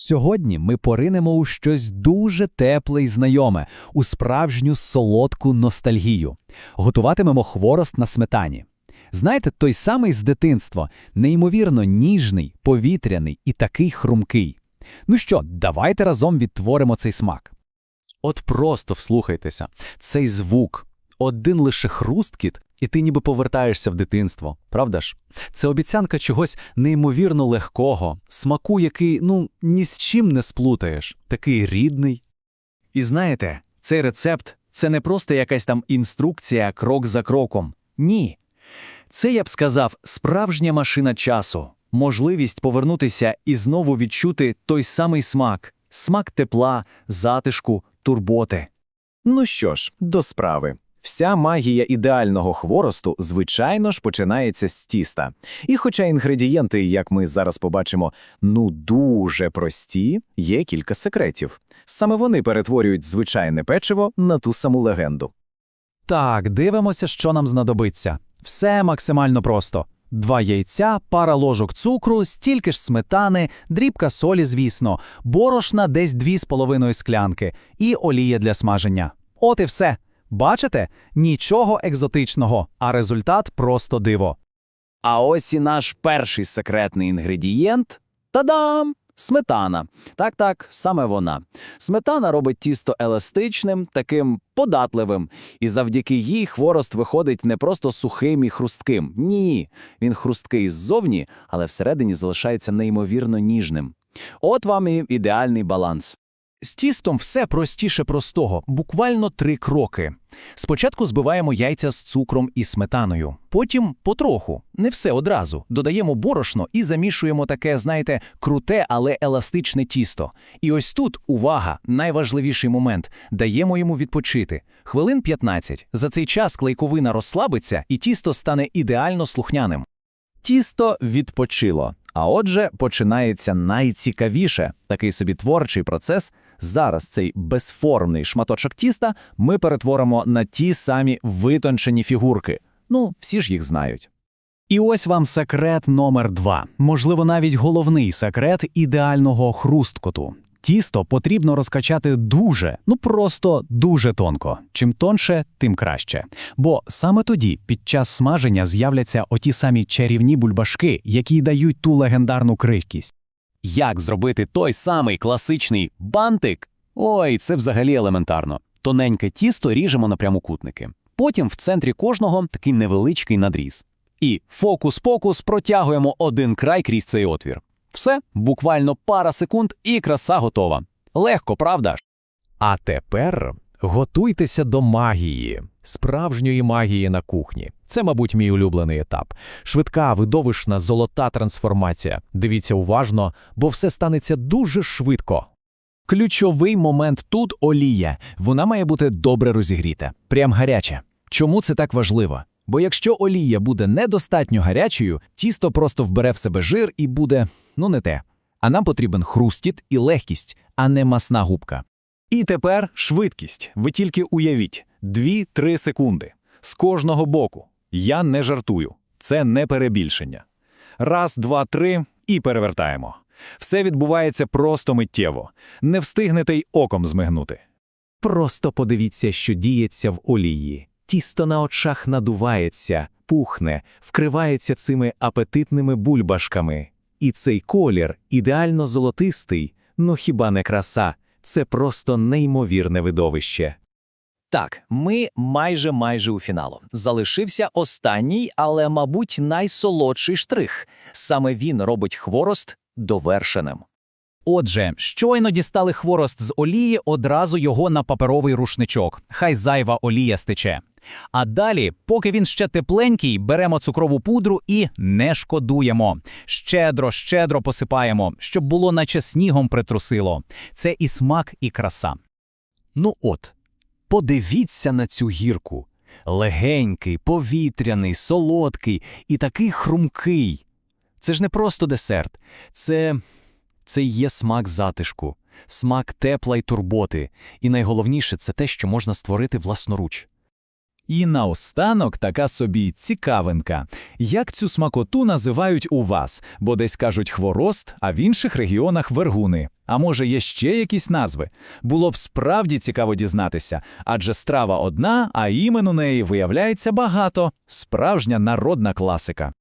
Сьогодні ми поринемо у щось дуже тепле і знайоме, у справжню солодку ностальгію. Готуватимемо хворост на сметані. Знаєте, той самий з дитинства, неймовірно ніжний, повітряний і такий хрумкий. Ну що, давайте разом відтворимо цей смак. От просто вслухайтеся, цей звук, один лише хрусткіт, і ти ніби повертаєшся в дитинство, правда ж? Це обіцянка чогось неймовірно легкого, смаку, який, ну, ні з чим не сплутаєш, такий рідний. І знаєте, цей рецепт це не просто якась там інструкція крок за кроком. Ні. Це, я б сказав, справжня машина часу, можливість повернутися і знову відчути той самий смак, смак тепла, затишку, турботи. Ну що ж, до справи. Вся магія ідеального хворосту, звичайно ж, починається з тіста. І хоча інгредієнти, як ми зараз побачимо, ну дуже прості, є кілька секретів. Саме вони перетворюють звичайне печиво на ту саму легенду. Так, дивимося, що нам знадобиться. Все максимально просто. Два яйця, пара ложок цукру, стільки ж сметани, дрібка солі, звісно, борошна десь дві з половиною склянки і олія для смаження. От і все. Бачите? Нічого екзотичного, а результат просто диво. А ось і наш перший секретний інгредієнт та-дам! Сметана. Так, так, саме вона. Сметана робить тісто еластичним, таким податливим, і завдяки їй хворост виходить не просто сухим і хрустким. Ні, він хрусткий ззовні, але всередині залишається неймовірно ніжним. От вам і ідеальний баланс. З тістом все простіше простого, буквально три кроки. Спочатку збиваємо яйця з цукром і сметаною, потім потроху, не все одразу, додаємо борошно і замішуємо таке, знаєте, круте, але еластичне тісто. І ось тут увага, найважливіший момент даємо йому відпочити. Хвилин 15. За цей час клейковина розслабиться і тісто стане ідеально слухняним. Тісто відпочило. А отже, починається найцікавіше такий собі творчий процес. Зараз цей безформний шматочок тіста ми перетворимо на ті самі витончені фігурки. Ну, всі ж їх знають. І ось вам секрет номер два. Можливо, навіть головний секрет ідеального хрусткоту. Тісто потрібно розкачати дуже, ну просто дуже тонко. Чим тонше, тим краще. Бо саме тоді, під час смаження, з'являться оті самі чарівні бульбашки, які дають ту легендарну крихкість. Як зробити той самий класичний бантик? Ой, це взагалі елементарно. Тоненьке тісто ріжемо на прямокутники. Потім в центрі кожного такий невеличкий надріз. І фокус-покус протягуємо один край крізь цей отвір. Все, буквально пара секунд, і краса готова. Легко, правда ж? А тепер готуйтеся до магії, справжньої магії на кухні. Це, мабуть, мій улюблений етап. Швидка, видовищна, золота трансформація. Дивіться уважно, бо все станеться дуже швидко. Ключовий момент тут олія. Вона має бути добре розігріта, прям гаряча. Чому це так важливо? Бо якщо олія буде недостатньо гарячою, тісто просто вбере в себе жир і буде, ну не те. А нам потрібен хрустіт і легкість, а не масна губка. І тепер швидкість. Ви тільки уявіть 2-3 секунди. З кожного боку. Я не жартую. Це не перебільшення. Раз, два, три і перевертаємо. Все відбувається просто миттєво. Не встигнете й оком змигнути. Просто подивіться, що діється в олії. Тісто на очах надувається, пухне, вкривається цими апетитними бульбашками. І цей колір ідеально золотистий, ну хіба не краса, це просто неймовірне видовище. Так, ми майже майже у фіналу. Залишився останній, але, мабуть, найсолодший штрих. Саме він робить хворост довершеним. Отже, щойно дістали хворост з олії, одразу його на паперовий рушничок. Хай зайва олія стече. А далі, поки він ще тепленький, беремо цукрову пудру і не шкодуємо. Щедро, щедро посипаємо, щоб було наче снігом притрусило. Це і смак, і краса. Ну от, подивіться на цю гірку. Легенький, повітряний, солодкий і такий хрумкий. Це ж не просто десерт, це, це є смак затишку, смак тепла й турботи. І найголовніше це те, що можна створити власноруч. І наостанок така собі цікавинка. Як цю смакоту називають у вас? Бо десь кажуть хворост, а в інших регіонах вергуни. А може, є ще якісь назви? Було б справді цікаво дізнатися, адже страва одна, а імен у неї виявляється багато. Справжня народна класика.